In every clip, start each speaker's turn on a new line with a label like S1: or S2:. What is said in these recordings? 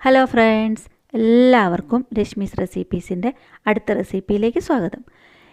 S1: Hello friends എല്ലാവർക്കും രശ്മീസ് റെസിപ്പീസിന്റെ അടുത്ത റെസിപ്പിയിലേക്ക് സ്വാഗതം.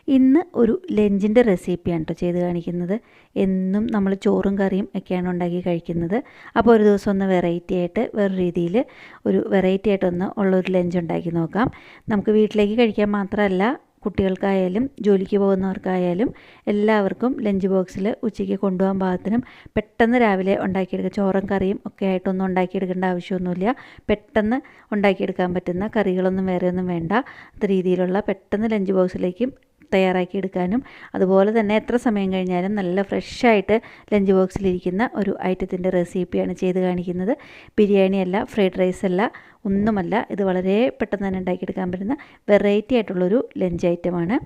S1: ഇന്ന് ഒരു ലഞ്ചിന്റെ റെസിപ്പിയാണ് കേട്ടോ ചെയ്ത് കാണിക്കുന്നത്. എന്നും നമ്മൾ ചോറും കറിയും ഒക്കെയാണ് ഉണ്ടാക്കി കഴിക്കുന്നത്. അപ്പോൾ ഒരു ദിവസം ഒന്ന് വെറൈറ്റി ആയിട്ട് വേറെ രീതിയിൽ ഒരു വെറൈറ്റി ആയിട്ടൊന്ന് ഉള്ളൊരു ലഞ്ച് ഉണ്ടാക്കി നോക്കാം. നമുക്ക് വീട്ടിലേക്ക് കഴിക്കാൻ മാത്രമല്ല കുട്ടികൾക്കായാലും ജോലിക്ക് പോകുന്നവർക്കായാലും എല്ലാവർക്കും ലഞ്ച് ബോക്സിൽ ഉച്ചയ്ക്ക് കൊണ്ടുപോകാൻ പാകത്തിനും പെട്ടെന്ന് രാവിലെ ഉണ്ടാക്കിയെടുക്കുക. ചോറും കറിയും ഒക്കെ ആയിട്ടൊന്നും ഉണ്ടാക്കിയെടുക്കേണ്ട ആവശ്യമൊന്നുമില്ല. പെട്ടെന്ന് ഉണ്ടാക്കിയെടുക്കാൻ പറ്റുന്ന കറികളൊന്നും വേറെയൊന്നും വേണ്ട. അത് രീതിയിലുള്ള പെട്ടെന്ന് ലഞ്ച് ബോക്സിലേക്കും തയ്യാറാക്കി എടുക്കാനും അതുപോലെ തന്നെ എത്ര സമയം കഴിഞ്ഞാലും നല്ല ഫ്രഷായിട്ട് ലഞ്ച് ബോക്സിലിരിക്കുന്ന ഒരു ഐറ്റത്തിന്റെ റെസിപ്പിയാണ് ചെയ്ത് കാണിക്കുന്നത്. ബിരിയാണിയല്ല ഫ്രൈഡ് റൈസ് അല്ല ഒന്നുമല്ല. ഇത് വളരെ പെട്ടെന്ന് തന്നെ ഉണ്ടാക്കിയെടുക്കാൻ പറ്റുന്ന വെറൈറ്റി ആയിട്ടുള്ളൊരു ലഞ്ച് ഐറ്റമാണ്.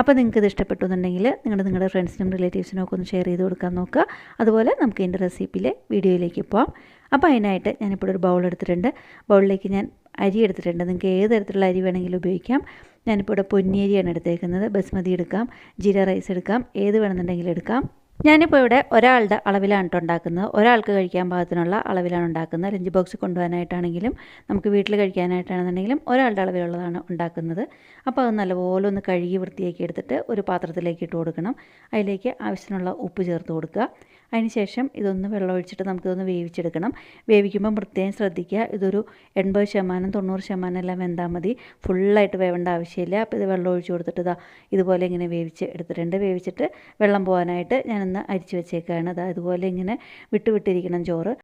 S1: അപ്പോൾ നിങ്ങൾക്ക് ഇത് ഇഷ്ടപ്പെട്ടു എന്നുണ്ടെങ്കിൽ നിങ്ങൾ നിങ്ങളുടെ ഫ്രണ്ട്സിനും റിലേറ്റീവ്സിനും ഒക്കെ ഒന്ന് ഷെയർ ചെയ്ത് കൊടുക്കാൻ നോക്കുക. അതുപോലെ നമുക്ക് ഇതിന്റെ റെസിപ്പിയിലെ വീഡിയോയിലേക്ക് പോവാം. അപ്പോൾ അതിനായിട്ട് ഞാനിപ്പോൾ ഒരു ബൗൾ എടുത്തിട്ടുണ്ട്. ബൗളിലേക്ക് ഞാൻ അരി എടുത്തിട്ടുണ്ട്. നിങ്ങൾക്ക് ഏത് തരത്തിലുള്ള അരി വേണമെങ്കിലും ഉപയോഗിക്കാം. ഞാനിപ്പോൾ ഇവിടെ പൊന്നിയരിയാണ് എടുത്തേക്കുന്നത്. ബസ്മതി എടുക്കാം ജീര റൈസ് എടുക്കാം ഏത് വേണമെന്നുണ്ടെങ്കിലും എടുക്കാം. ഞാനിപ്പോൾ ഇവിടെ ഒരാളുടെ അളവിലാണ് ഉണ്ടാക്കുന്നത്. ഒരാൾക്ക് കഴിക്കാൻ പാകത്തിനുള്ള അളവിലാണ് ഉണ്ടാക്കുന്നത്. ലഞ്ച് ബോക്സ് കൊണ്ടുപോകാനായിട്ടാണെങ്കിലും നമുക്ക് വീട്ടിൽ കഴിക്കാനായിട്ടാണെന്നുണ്ടെങ്കിലും ഒരാളുടെ അളവിലുള്ളതാണ് ഉണ്ടാക്കുന്നത്. അപ്പോൾ അത് നല്ലപോലെ ഒന്ന് കഴുകി വൃത്തിയാക്കി എടുത്തിട്ട് ഒരു പാത്രത്തിലേക്ക് ഇട്ട് കൊടുക്കണം. അതിലേക്ക് ആവശ്യത്തിനുള്ള ഉപ്പ് ചേർത്ത് കൊടുക്കുക. അതിനുശേഷം ഇതൊന്ന് വെള്ളം ഒഴിച്ചിട്ട് നമുക്കിതൊന്ന് വേവിച്ചെടുക്കണം. വേവിക്കുമ്പോൾ പ്രത്യേകം ശ്രദ്ധിക്കുക. ഇതൊരു എൺപത് ശതമാനം തൊണ്ണൂറ് ശതമാനം എല്ലാം വെന്താൽ മതി. ഫുള്ളായിട്ട് വേവേണ്ട ആവശ്യമില്ല. അപ്പോൾ ഇത് വെള്ളം ഒഴിച്ച് കൊടുത്തിട്ട് ഇതാ ഇതുപോലെ ഇങ്ങനെ വേവിച്ച് എടുത്തിട്ടുണ്ട് വേവിച്ചിട്ട് വെള്ളം പോകാനായിട്ട് ഞാനൊന്ന് അരിച്ച് വെച്ചേക്കാണ്. അതാ ഇതുപോലെ ഇങ്ങനെ വിട്ടുവിട്ടിരിക്കണം ചോറ്.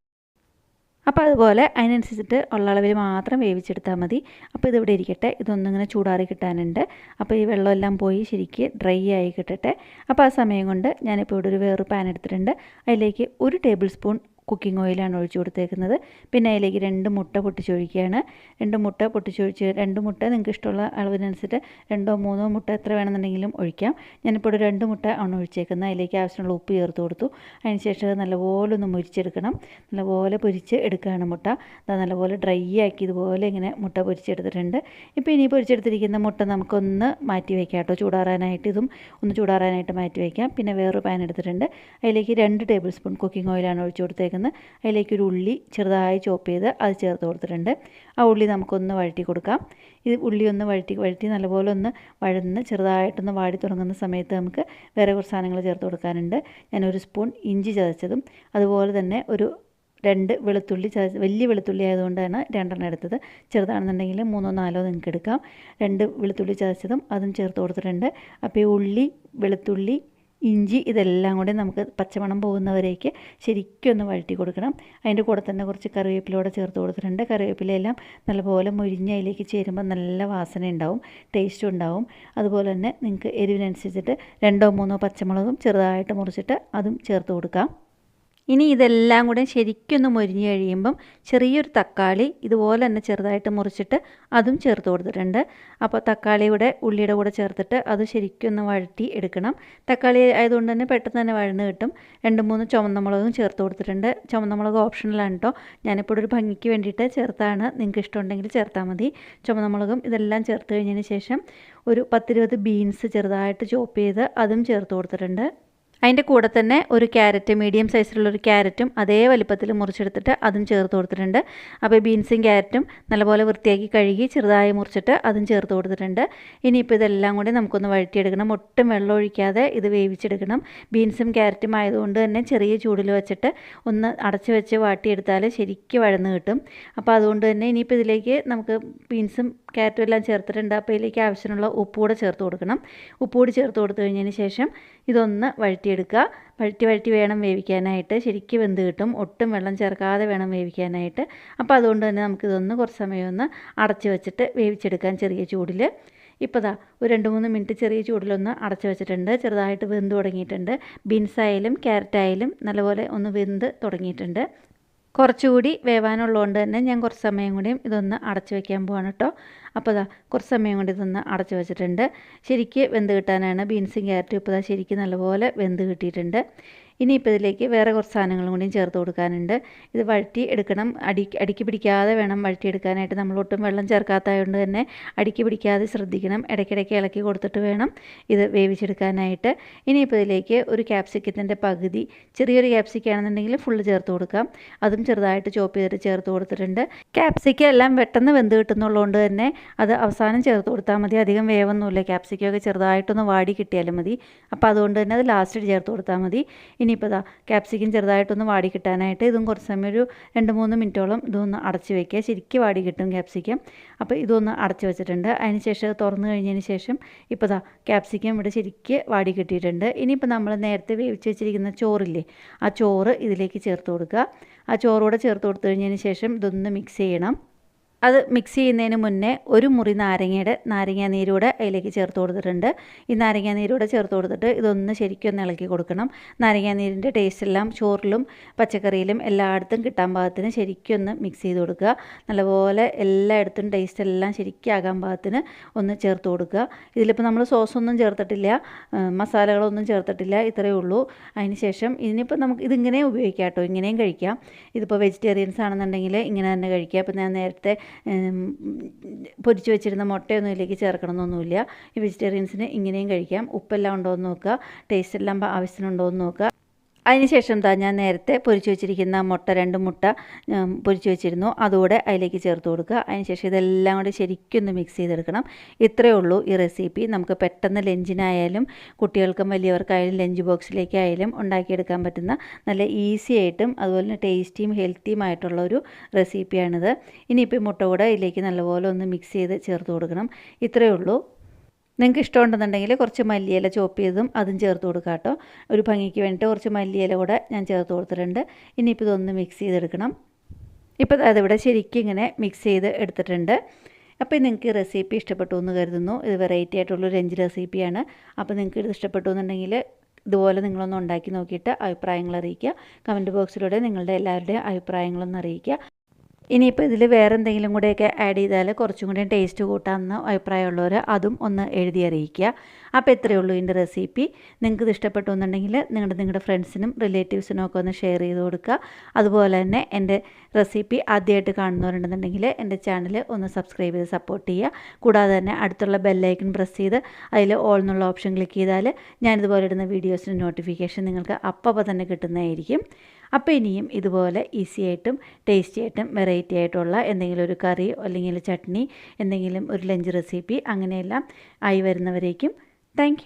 S1: അപ്പോൾ അതുപോലെ അതിനനുസരിച്ചിട്ട് ഉള്ള അളവിൽ മാത്രം വേവിച്ചെടുത്താൽ മതി. അപ്പോൾ ഇതിവിടെ ഇരിക്കട്ടെ. ഇതൊന്നിങ്ങനെ ചൂടാറി കിട്ടാനുണ്ട്. അപ്പോൾ ഈ വെള്ളമെല്ലാം പോയി ശരിക്ക് ഡ്രൈ ആയി കിട്ടട്ടെ. അപ്പോൾ ആ സമയം കൊണ്ട് ഞാനിപ്പോൾ ഇവിടെ ഒരു വേറൊരു പാൻ എടുത്തിട്ടുണ്ട്. അതിലേക്ക് ഒരു ടേബിൾ സ്പൂൺ കുക്കിംഗ് ഓയിലാണ് ഒഴിച്ചു കൊടുത്തേക്കുന്നത്. പിന്നെ അതിലേക്ക് രണ്ട് മുട്ട പൊട്ടിച്ചൊഴിക്കുകയാണ്. രണ്ട് മുട്ട പൊട്ടിച്ചൊഴിച്ച് രണ്ട് മുട്ട നിങ്ങൾക്ക് ഇഷ്ടമുള്ള അളവിനനുസരിച്ച് രണ്ടോ മൂന്നോ മുട്ട എത്ര വേണമെന്നുണ്ടെങ്കിലും ഒഴിക്കാം. ഞാനിപ്പോൾ ഒരു രണ്ട് മുട്ട ആണ് ഒഴിച്ചേക്കുന്നത്. അതിലേക്ക് ആവശ്യമുള്ള ഉപ്പ് ചേർത്ത് കൊടുത്തു. അതിനുശേഷം അത് നല്ലപോലെ ഒന്ന് മുരിച്ചെടുക്കണം. നല്ലപോലെ പൊരിച്ച് എടുക്കുകയാണ് മുട്ട. അത് നല്ലപോലെ ഡ്രൈ ആക്കി ഇതുപോലെ ഇങ്ങനെ മുട്ട പൊരിച്ചെടുത്തിട്ടുണ്ട്. ഇപ്പോൾ ഇനി പൊരിച്ചെടുത്തിരിക്കുന്ന മുട്ട നമുക്കൊന്ന് മാറ്റി വയ്ക്കാം കേട്ടോ. ചൂടാറാനായിട്ട് ഇതും ഒന്ന് ചൂടാറാനായിട്ട് മാറ്റി വയ്ക്കാം. പിന്നെ വേറൊരു പാൻ എടുത്തിട്ടുണ്ട്. അതിലേക്ക് രണ്ട് ടേബിൾ സ്പൂൺ കുക്കിംഗ് ഓയിലാണ് ഒഴിച്ചു കൊടുത്തേക്കുന്നത്. അതിലേക്ക് ഒരു ഉള്ളി ചെറുതായി ചോപ്പ് ചെയ്ത് അത് ചേർത്ത് കൊടുത്തിട്ടുണ്ട്. ആ ഉള്ളി നമുക്കൊന്ന് വഴറ്റി കൊടുക്കാം. ഇത് ഉള്ളി ഒന്ന് വഴറ്റി വഴറ്റി നല്ലപോലെ ഒന്ന് വഴന്ന് ചെറുതായിട്ടൊന്ന് വാടി തുടങ്ങുന്ന സമയത്ത് നമുക്ക് വേറെ കുറച്ച് സാധനങ്ങൾ ചേർത്ത് കൊടുക്കാനുണ്ട്. ഞാനൊരു സ്പൂൺ ഇഞ്ചി ചതച്ചതും അതുപോലെ തന്നെ ഒരു രണ്ട് വെളുത്തുള്ളി ചതച്ച് വലിയ വെളുത്തുള്ളി ആയതുകൊണ്ടാണ് രണ്ടെണ്ണം എടുത്തത്. ചെറുതാണെന്നുണ്ടെങ്കിൽ മൂന്നോ നാലോ നിങ്ങൾക്ക് എടുക്കാം. രണ്ട് വെളുത്തുള്ളി ചതച്ചതും അതും ചേർത്ത് കൊടുത്തിട്ടുണ്ട്. അപ്പോൾ ഈ ഉള്ളി വെളുത്തുള്ളി ഇഞ്ചി ഇതെല്ലാം കൂടി നമുക്ക് പച്ചമണം പോകുന്നവരേക്ക് ശരിക്കും ഒന്ന് വഴറ്റി കൊടുക്കണം. അതിന്റെ കൂടെ തന്നെ കുറച്ച് കറിവേപ്പിലൂടെ ചേർത്ത് കൊടുത്തിട്ടുണ്ട്. കറിവേപ്പിലയെല്ലാം നല്ലപോലെ മുരിഞ്ഞ അതിലേക്ക് ചേരുമ്പോൾ നല്ല വാസന ഉണ്ടാവും ടേസ്റ്റും ഉണ്ടാവും. അതുപോലെ തന്നെ നിങ്ങൾക്ക് എരിവിനനുസരിച്ചിട്ട് രണ്ടോ മൂന്നോ പച്ചമുളകും ചെറുതായിട്ട് മുറിച്ചിട്ട് അതും ചേർത്ത് കൊടുക്കാം. ഇനി ഇതെല്ലാം കൂടെ ശരിക്കൊന്ന് മൊരിഞ്ഞ് കഴിയുമ്പം ചെറിയൊരു തക്കാളി ഇതുപോലെ തന്നെ ചെറുതായിട്ട് മുറിച്ചിട്ട് അതും ചേർത്ത് കൊടുത്തിട്ടുണ്ട്. അപ്പോൾ തക്കാളിയുടെ ഉള്ളിയുടെ കൂടെ ചേർത്തിട്ട് അത് ശരിക്കൊന്ന് വഴറ്റി എടുക്കണം. തക്കാളി ആയതുകൊണ്ട് തന്നെ പെട്ടെന്ന് തന്നെ വഴന്ന് കിട്ടും. രണ്ട് മൂന്ന് ചുവന്ന മുളകും ചേർത്ത് കൊടുത്തിട്ടുണ്ട്. ചുവന്ന മുളക് ഓപ്ഷണലാണ് കേട്ടോ. ഞാനിപ്പോൾ ഒരു ഭംഗിക്ക് വേണ്ടിയിട്ട് ചേർത്താണ്. നിങ്ങൾക്ക് ഇഷ്ടമുണ്ടെങ്കിൽ ചേർത്താൽ മതി. ചുവന്ന മുളകും ഇതെല്ലാം ചേർത്ത് കഴിഞ്ഞതിന് ശേഷം ഒരു പത്തിരുപത് ബീൻസ് ചെറുതായിട്ട് ചോപ്പ് ചെയ്ത് അതും ചേർത്ത് കൊടുത്തിട്ടുണ്ട്. അതിന്റെ കൂടെ തന്നെ ഒരു ക്യാരറ്റ് മീഡിയം സൈസിലുള്ള ഒരു ക്യാരറ്റും അതേ വലിപ്പത്തിൽ മുറിച്ചെടുത്തിട്ട് അതും ചേർത്ത് കൊടുത്തിട്ടുണ്ട്. അപ്പോൾ ബീൻസും ക്യാരറ്റും നല്ലപോലെ വൃത്തിയാക്കി കഴുകി ചെറുതായി മുറിച്ചിട്ട് അതും ചേർത്ത് കൊടുത്തിട്ടുണ്ട്. ഇനിയിപ്പോൾ ഇതെല്ലാം കൂടി നമുക്കൊന്ന് വഴറ്റിയെടുക്കണം. ഒട്ടും വെള്ളം ഒഴിക്കാതെ ഇത് വേവിച്ചെടുക്കണം. ബീൻസും ക്യാരറ്റും ആയതുകൊണ്ട് തന്നെ ചെറിയ ചൂടിൽ വെച്ചിട്ട് ഒന്ന് അടച്ച് വെച്ച് വാട്ടിയെടുത്താൽ ശരിക്കും വഴന്ന് കിട്ടും. അപ്പോൾ അതുകൊണ്ട് തന്നെ ഇനിയിപ്പോൾ ഇതിലേക്ക് നമുക്ക് ബീൻസും ക്യാരറ്റും എല്ലാം ചേർത്തിട്ടുണ്ട്. അപ്പോൾ ഇതിലേക്ക് ആവശ്യമുള്ള ഉപ്പ് കൂടെ ചേർത്ത് കൊടുക്കണം. ഉപ്പ് കൂടി ചേർത്ത് കൊടുത്തു കഴിഞ്ഞതിന് ശേഷം ഇതൊന്ന് വഴറ്റിയെടുക്കുക. വഴറ്റി വഴറ്റി വേണം വേവിക്കാനായിട്ട്. ശരിക്കും വെന്ത് കിട്ടും. ഒട്ടും വെള്ളം ചേർക്കാതെ വേണം വേവിക്കാനായിട്ട്. അപ്പോൾ അതുകൊണ്ട് തന്നെ നമുക്കിതൊന്ന് കുറച്ച് സമയം ഒന്ന് അടച്ച് വെച്ചിട്ട് വേവിച്ചെടുക്കാൻ ചെറിയ ചൂടിൽ ഇപ്പോൾ ദാ ഒരു രണ്ട് മൂന്ന് മിനിറ്റ് ചെറിയ ചൂടിലൊന്ന് അടച്ച് വെച്ചിട്ടുണ്ട്. ചെറുതായിട്ട് വെന്ത് തുടങ്ങിയിട്ടുണ്ട്. ബീൻസ് ആയാലും ക്യാരറ്റ് ആയാലും നല്ലപോലെ ഒന്ന് വെന്ത് തുടങ്ങിയിട്ടുണ്ട്. കുറച്ചുകൂടി വേവാനുള്ളതുകൊണ്ട് തന്നെ ഞാൻ കുറച്ച് സമയം കൂടിയും ഇതൊന്ന് അടച്ചു വെക്കാൻ പോവാണ് കേട്ടോ. അപ്പോൾ അതാ കുറച്ച് സമയം കൊണ്ട് ഇതൊന്ന് അടച്ചു വെച്ചിട്ടുണ്ട്. ശരിക്ക് വെന്ത് കിട്ടാനാണ് ബീൻസും ക്യാരറ്റും ഇപ്പോൾ ശരിക്കും നല്ലപോലെ വെന്ത് കിട്ടിയിട്ടുണ്ട്. ഇനിയിപ്പോൾ ഇതിലേക്ക് വേറെ കുറച്ച് സാധനങ്ങളും കൂടിയും ചേർത്ത് കൊടുക്കാനുണ്ട്. ഇത് വഴറ്റി എടുക്കണം. അടി അടിക്ക് പിടിക്കാതെ വേണം വഴറ്റി എടുക്കാനായിട്ട്. നമ്മൾ ഒട്ടും വെള്ളം ചേർക്കാത്തതുകൊണ്ട് തന്നെ അടിക്ക് പിടിക്കാതെ ശ്രദ്ധിക്കണം. ഇടയ്ക്കിടയ്ക്ക് ഇളക്കി കൊടുത്തിട്ട് വേണം ഇത് വേവിച്ചെടുക്കാനായിട്ട്. ഇനിയിപ്പോൾ ഇതിലേക്ക് ഒരു ക്യാപ്സിക്കത്തിന്റെ പകുതി ചെറിയൊരു ക്യാപ്സിക്കാണെന്നുണ്ടെങ്കിൽ ഫുള്ള് ചേർത്ത് കൊടുക്കാം. അതും ചെറുതായിട്ട് ചോപ്പ് ചെയ്തിട്ട് ചേർത്ത് കൊടുത്തിട്ടുണ്ട്. ക്യാപ്സിക്ക എല്ലാം പെട്ടെന്ന് വെന്ത് കിട്ടുന്നുള്ളതുകൊണ്ട് തന്നെ അത് അവസാനം ചേർത്ത് കൊടുത്താൽ മതി. അധികം വേവൊന്നുമില്ല. ക്യാപ്സിക്കൊക്കെ ചെറുതായിട്ടൊന്ന് വാടി കിട്ടിയാലും മതി. അപ്പോൾ അതുകൊണ്ട് തന്നെ അത് ലാസ്റ്റ് ചേർത്ത് കൊടുത്താൽ മതി. ഇനിയിപ്പോൾ ഇതാ ക്യാപ്സിക്കം ചെറുതായിട്ടൊന്ന് വാടി കിട്ടാനായിട്ട് ഇതും കുറച്ച് സമയം ഒരു രണ്ട് മൂന്ന് മിനിറ്റോളം ഇതൊന്ന് അടച്ച് വെക്കുക. ശരിക്കും വാടി കിട്ടും ക്യാപ്സിക്കം അപ്പോൾ ഇതൊന്ന് അടച്ച് വെച്ചിട്ടുണ്ട്. അതിന് ശേഷം തുറന്നു കഴിഞ്ഞതിന് ശേഷം ഇപ്പോൾ ഇതാ ക്യാപ്സിക്കം ഇവിടെ ശരിക്ക് വാടി കിട്ടിയിട്ടുണ്ട്. ഇനിയിപ്പോൾ നമ്മൾ നേരത്തെ വേവിച്ച് വെച്ചിരിക്കുന്ന ചോറില്ലേ ആ ചോറ് ഇതിലേക്ക് ചേർത്ത് കൊടുക്കുക. ആ ചോറൂടെ ചേർത്ത് കൊടുത്തു കഴിഞ്ഞതിന് ശേഷം ഇതൊന്ന് മിക്സ് ചെയ്യണം. അത് മിക്സ് ചെയ്യുന്നതിന് മുന്നേ ഒരു മുറി നാരങ്ങയുടെ നാരങ്ങ നീരൂടെ അതിലേക്ക് ചേർത്ത് കൊടുത്തിട്ടുണ്ട്. ഈ നാരങ്ങ നീരൂടെ ചേർത്ത് കൊടുത്തിട്ട് ഇതൊന്ന് ശരിക്കും ഒന്ന് ഇളക്കി കൊടുക്കണം. നാരങ്ങ നീരിന്റെ ടേസ്റ്റ് എല്ലാം ചോറിലും പച്ചക്കറിയിലും എല്ലായിടത്തും കിട്ടാൻ പാകത്തിന് ശരിക്കും ഒന്ന് മിക്സ് ചെയ്ത് കൊടുക്കുക. നല്ലപോലെ എല്ലായിടത്തും ടേസ്റ്റ് എല്ലാം ശരിക്കാകാൻ പാകത്തിന് ഒന്ന് ചേർത്ത് കൊടുക്കുക. ഇതിലിപ്പോൾ നമ്മൾ സോസൊന്നും ചേർത്തിട്ടില്ല മസാലകളൊന്നും ചേർത്തിട്ടില്ല ഇത്രയേ ഉള്ളൂ. അതിന് ശേഷം ഇതിനിപ്പോൾ നമുക്ക് ഇതിങ്ങനെ ഉപയോഗിക്കാം കേട്ടോ. ഇങ്ങനെയും കഴിക്കാം. ഇതിപ്പോൾ വെജിറ്റേറിയൻസ് ആണെന്നുണ്ടെങ്കിൽ ഇങ്ങനെ തന്നെ കഴിക്കുക അപ്പോൾ ഞാൻ നേരത്തെ പൊരിച്ച് വെച്ചിരുന്ന മുട്ടയൊന്നും ഇതിലേക്ക് ചേർക്കണമെന്നൊന്നുമില്ല. ഈ വെജിറ്റേറിയൻസിന് ഇങ്ങനെയും കഴിക്കാം. ഉപ്പെല്ലാം ഉണ്ടോ എന്ന് നോക്കുക. ടേസ്റ്റ് എല്ലാം ആവശ്യത്തിനുണ്ടോ എന്ന് നോക്കുക. അതിനുശേഷം എന്താ ഞാൻ നേരത്തെ പൊരിച്ച് വെച്ചിരിക്കുന്ന മുട്ട രണ്ട് മുട്ട പൊരിച്ച് വെച്ചിരുന്നു. അതുകൂടെ അതിലേക്ക് ചേർത്ത് കൊടുക്കുക. അതിനുശേഷം ഇതെല്ലാം കൂടി ശരിക്കും ഒന്ന് മിക്സ് ചെയ്തെടുക്കണം. ഇത്രയേ ഉള്ളൂ ഈ റെസിപ്പി നമുക്ക് പെട്ടെന്ന് ലഞ്ചിനായാലും കുട്ടികൾക്കും വലിയവർക്കായാലും ലഞ്ച് ബോക്സിലേക്കായാലും ഉണ്ടാക്കിയെടുക്കാൻ പറ്റുന്ന നല്ല ഈസി ആയിട്ടും അതുപോലെ തന്നെ ടേസ്റ്റിയും ഹെൽത്തിയും ആയിട്ടുള്ള ഒരു റെസിപ്പിയാണിത് ഇനിയിപ്പോൾ മുട്ട കൂടെ ഇതിലേക്ക് നല്ലപോലെ ഒന്ന് മിക്സ് ചെയ്ത് ചേർത്ത് കൊടുക്കണം. ഇത്രയേ ഉള്ളൂ. നിങ്ങൾക്ക് ഇഷ്ടമുണ്ടെന്നുണ്ടെങ്കിൽ കുറച്ച് മല്ലിയില ചോപ്പ് ചെയ്തും അതും ചേർത്ത് കൊടുക്കാം കേട്ടോ. ഒരു ഭംഗിക്ക് വേണ്ടിയിട്ട് കുറച്ച് മല്ലിയില കൂടെ ഞാൻ ചേർത്ത് കൊടുത്തിട്ടുണ്ട്. ഇനിയിപ്പോൾ ഇതൊന്ന് മിക്സ് ചെയ്തെടുക്കണം. ഇപ്പോൾ അതിവിടെ ശരിക്കും ഇങ്ങനെ മിക്സ് ചെയ്ത് എടുത്തിട്ടുണ്ട്. അപ്പോൾ നിങ്ങൾക്ക് റെസിപ്പി ഇഷ്ടപ്പെട്ടു എന്ന് കരുതുന്നു. ഇത് വെറൈറ്റി ആയിട്ടുള്ളൊരു രഞ്ച് റെസിപ്പിയാണ് അപ്പോൾ നിങ്ങൾക്ക് ഇത് ഇഷ്ടപ്പെട്ടു എന്നുണ്ടെങ്കിൽ ഇതുപോലെ നിങ്ങളൊന്ന് ഉണ്ടാക്കി നോക്കിയിട്ട് അഭിപ്രായങ്ങൾ അറിയിക്കുക. കമന്റ് ബോക്സിലൂടെ നിങ്ങളുടെ എല്ലാവരുടെയും അഭിപ്രായങ്ങളൊന്ന് അറിയിക്കുക. ഇനിയിപ്പോൾ ഇതിൽ വേറെ എന്തെങ്കിലും കൂടെയൊക്കെ ആഡ് ചെയ്താൽ കുറച്ചും കൂടി ടേസ്റ്റ് കൂട്ടാമെന്ന് അഭിപ്രായമുള്ളവർ അതും ഒന്ന് എഴുതി അറിയിക്കുക. അപ്പോൾ ഇത്രയേ ഉള്ളൂ ഇതിന്റെ റെസിപ്പി നിങ്ങൾക്ക് ഇത് ഇഷ്ടപ്പെട്ടു എന്നുണ്ടെങ്കിൽ നിങ്ങളുടെ നിങ്ങളുടെ ഫ്രണ്ട്സിനും റിലേറ്റീവ്സിനും ഒക്കെ ഒന്ന് ഷെയർ ചെയ്ത് കൊടുക്കുക. അതുപോലെ തന്നെ എന്റെ റെസിപ്പി ആദ്യമായിട്ട് കാണുന്നവരുണ്ടെന്നുണ്ടെങ്കിൽ എന്റെ ചാനൽ ഒന്ന് സബ്സ്ക്രൈബ് ചെയ്ത് സപ്പോർട്ട് ചെയ്യുക. കൂടാതെ തന്നെ അടുത്തുള്ള ബെല്ലൈക്കൺ പ്രസ് ചെയ്ത് അതിൽ ഓൾ എന്നുള്ള ഓപ്ഷൻ ക്ലിക്ക് ചെയ്താൽ ഞാനിതുപോലെ ഇടുന്ന വീഡിയോസിന് നോട്ടിഫിക്കേഷൻ നിങ്ങൾക്ക് അപ്പം തന്നെ കിട്ടുന്നതായിരിക്കും. അപ്പോൾ ഇനിയും ഇതുപോലെ ഈസി ആയിട്ടും ടേസ്റ്റി ആയിട്ടും വെറൈറ്റി ആയിട്ടുള്ള എന്തെങ്കിലും ഒരു കറി അല്ലെങ്കിൽ ചട്നി എന്തെങ്കിലും ഒരു ലഞ്ച് റെസിപ്പി അങ്ങനെയെല്ലാം ആയി വരുന്നവരേക്കും താങ്ക്